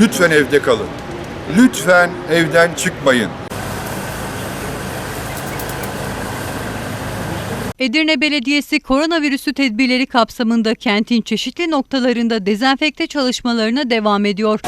Lütfen evde kalın. Lütfen evden çıkmayın. Edirne Belediyesi koronavirüsü tedbirleri kapsamında kentin çeşitli noktalarında dezenfekte çalışmalarına devam ediyor.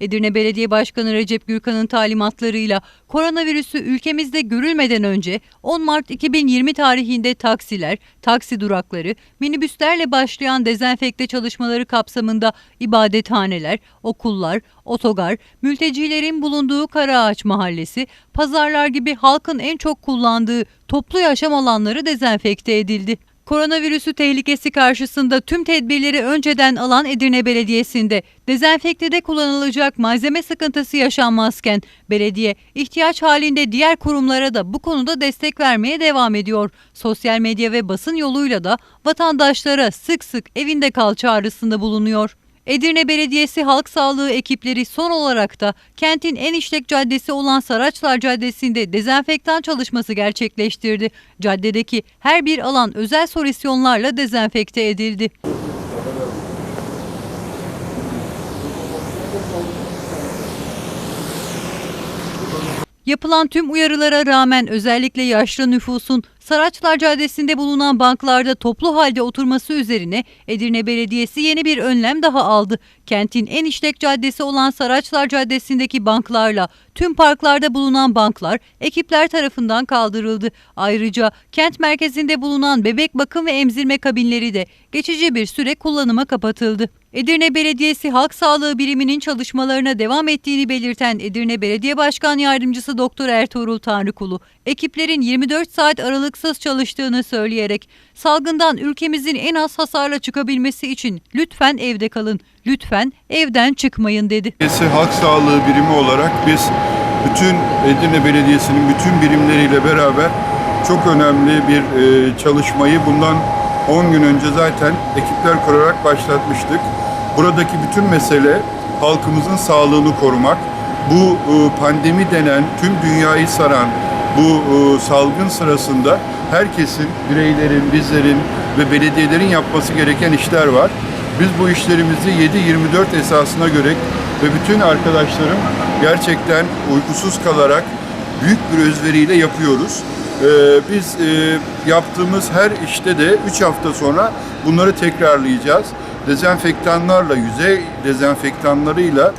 Edirne Belediye Başkanı Recep Gürkan'ın talimatlarıyla koronavirüsü ülkemizde görülmeden önce 10 Mart 2020 tarihinde taksiler, taksi durakları, minibüslerle başlayan dezenfekte çalışmaları kapsamında ibadethaneler, okullar, otogar, mültecilerin bulunduğu Karaağaç Mahallesi, pazarlar gibi halkın en çok kullandığı toplu yaşam alanları dezenfekte edildi. Koronavirüsü tehlikesi karşısında tüm tedbirleri önceden alan Edirne Belediyesi'nde dezenfektede kullanılacak malzeme sıkıntısı yaşanmazken belediye ihtiyaç halinde diğer kurumlara da bu konuda destek vermeye devam ediyor. Sosyal medya ve basın yoluyla da vatandaşlara sık sık evinde kal çağrısında bulunuyor. Edirne Belediyesi Halk Sağlığı ekipleri son olarak da kentin en işlek caddesi olan Saraçlar Caddesi'nde dezenfektan çalışması gerçekleştirdi. Caddedeki her bir alan özel solüsyonlarla dezenfekte edildi. Yapılan tüm uyarılara rağmen özellikle yaşlı nüfusun Saraçlar Caddesi'nde bulunan banklarda toplu halde oturması üzerine Edirne Belediyesi yeni bir önlem daha aldı. Kentin en işlek caddesi olan Saraçlar Caddesi'ndeki banklarla tüm parklarda bulunan banklar ekipler tarafından kaldırıldı. Ayrıca kent merkezinde bulunan bebek bakım ve emzirme kabinleri de geçici bir süre kullanıma kapatıldı. Edirne Belediyesi Halk Sağlığı Biriminin çalışmalarına devam ettiğini belirten Edirne Belediye Başkan Yardımcısı Doktor Ertuğrul Tanrıkulu, ekiplerin 24 saat aralıksız çalıştığını söyleyerek salgından ülkemizin en az hasarla çıkabilmesi için lütfen evde kalın, lütfen evden çıkmayın dedi. Belediyesi Halk Sağlığı Birimi olarak biz bütün Edirne Belediyesi'nin bütün birimleriyle beraber çok önemli bir e, çalışmayı bundan 10 gün önce zaten ekipler kurarak başlatmıştık. Buradaki bütün mesele halkımızın sağlığını korumak. Bu e, pandemi denen tüm dünyayı saran bu e, salgın sırasında herkesin, bireylerin, bizlerin ve belediyelerin yapması gereken işler var. Biz bu işlerimizi 7-24 esasına göre ve bütün arkadaşlarım gerçekten uykusuz kalarak büyük bir özveriyle yapıyoruz. Ee, biz e, yaptığımız her işte de 3 hafta sonra bunları tekrarlayacağız. Dezenfektanlarla, yüzey dezenfektanlarıyla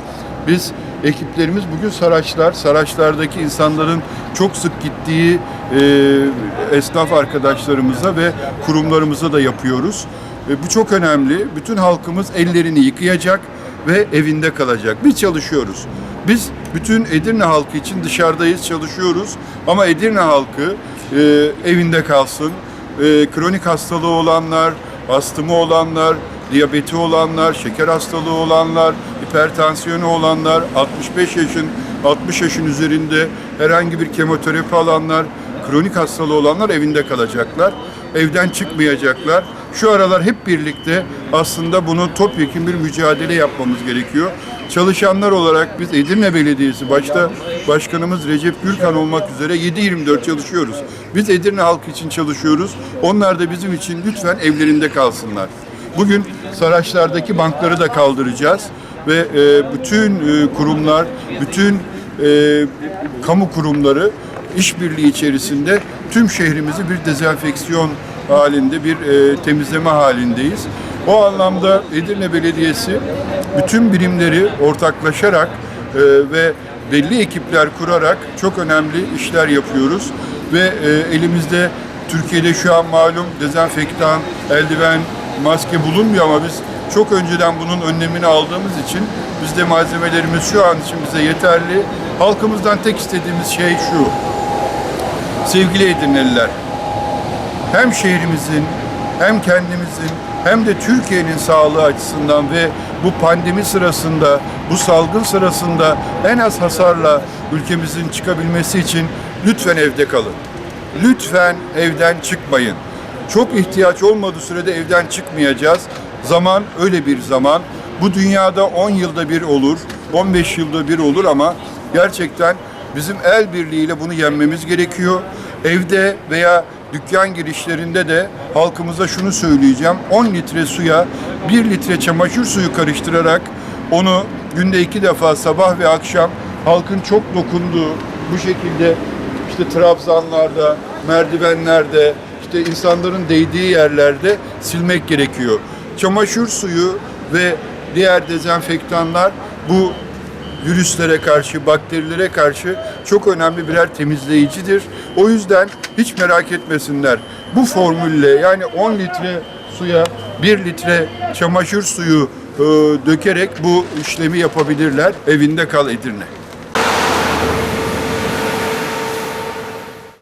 biz ekiplerimiz bugün Saraçlar, Saraçlardaki insanların çok sık gittiği e, esnaf arkadaşlarımıza ve kurumlarımıza da yapıyoruz. E, bu çok önemli. Bütün halkımız ellerini yıkayacak ve evinde kalacak. Biz çalışıyoruz. Biz bütün Edirne halkı için dışarıdayız, çalışıyoruz. Ama Edirne halkı e, evinde kalsın. E, kronik hastalığı olanlar, astımı olanlar, diyabeti olanlar, şeker hastalığı olanlar, hipertansiyonu olanlar, 65 yaşın 60 yaşın üzerinde herhangi bir kemoterapi alanlar, kronik hastalığı olanlar evinde kalacaklar. Evden çıkmayacaklar. Şu aralar hep birlikte aslında bunu topyekun bir mücadele yapmamız gerekiyor. Çalışanlar olarak biz Edirne Belediyesi başta Başkanımız Recep Gürkan olmak üzere 7-24 çalışıyoruz. Biz Edirne halkı için çalışıyoruz. Onlar da bizim için lütfen evlerinde kalsınlar. Bugün Saraçlar'daki bankları da kaldıracağız ve e, bütün e, kurumlar, bütün e, kamu kurumları işbirliği içerisinde tüm şehrimizi bir dezenfeksiyon halinde, bir e, temizleme halindeyiz. O anlamda Edirne Belediyesi bütün birimleri ortaklaşarak e, ve belli ekipler kurarak çok önemli işler yapıyoruz ve e, elimizde Türkiye'de şu an malum dezenfektan, eldiven, maske bulunmuyor ama biz çok önceden bunun önlemini aldığımız için bizde malzemelerimiz şu an için bize yeterli. Halkımızdan tek istediğimiz şey şu. Sevgili Edirneliler, hem şehrimizin hem kendimizin hem de Türkiye'nin sağlığı açısından ve bu pandemi sırasında, bu salgın sırasında en az hasarla ülkemizin çıkabilmesi için lütfen evde kalın. Lütfen evden çıkmayın. Çok ihtiyaç olmadığı sürede evden çıkmayacağız. Zaman öyle bir zaman. Bu dünyada 10 yılda bir olur, 15 yılda bir olur ama gerçekten bizim el birliğiyle bunu yenmemiz gerekiyor. Evde veya dükkan girişlerinde de halkımıza şunu söyleyeceğim. 10 litre suya 1 litre çamaşır suyu karıştırarak onu günde iki defa sabah ve akşam halkın çok dokunduğu bu şekilde işte trabzanlarda, merdivenlerde, işte insanların değdiği yerlerde silmek gerekiyor. Çamaşır suyu ve diğer dezenfektanlar bu virüslere karşı, bakterilere karşı çok önemli birer temizleyicidir. O yüzden hiç merak etmesinler. Bu formülle yani 10 litre suya 1 litre çamaşır suyu e, dökerek bu işlemi yapabilirler. Evinde kal Edirne.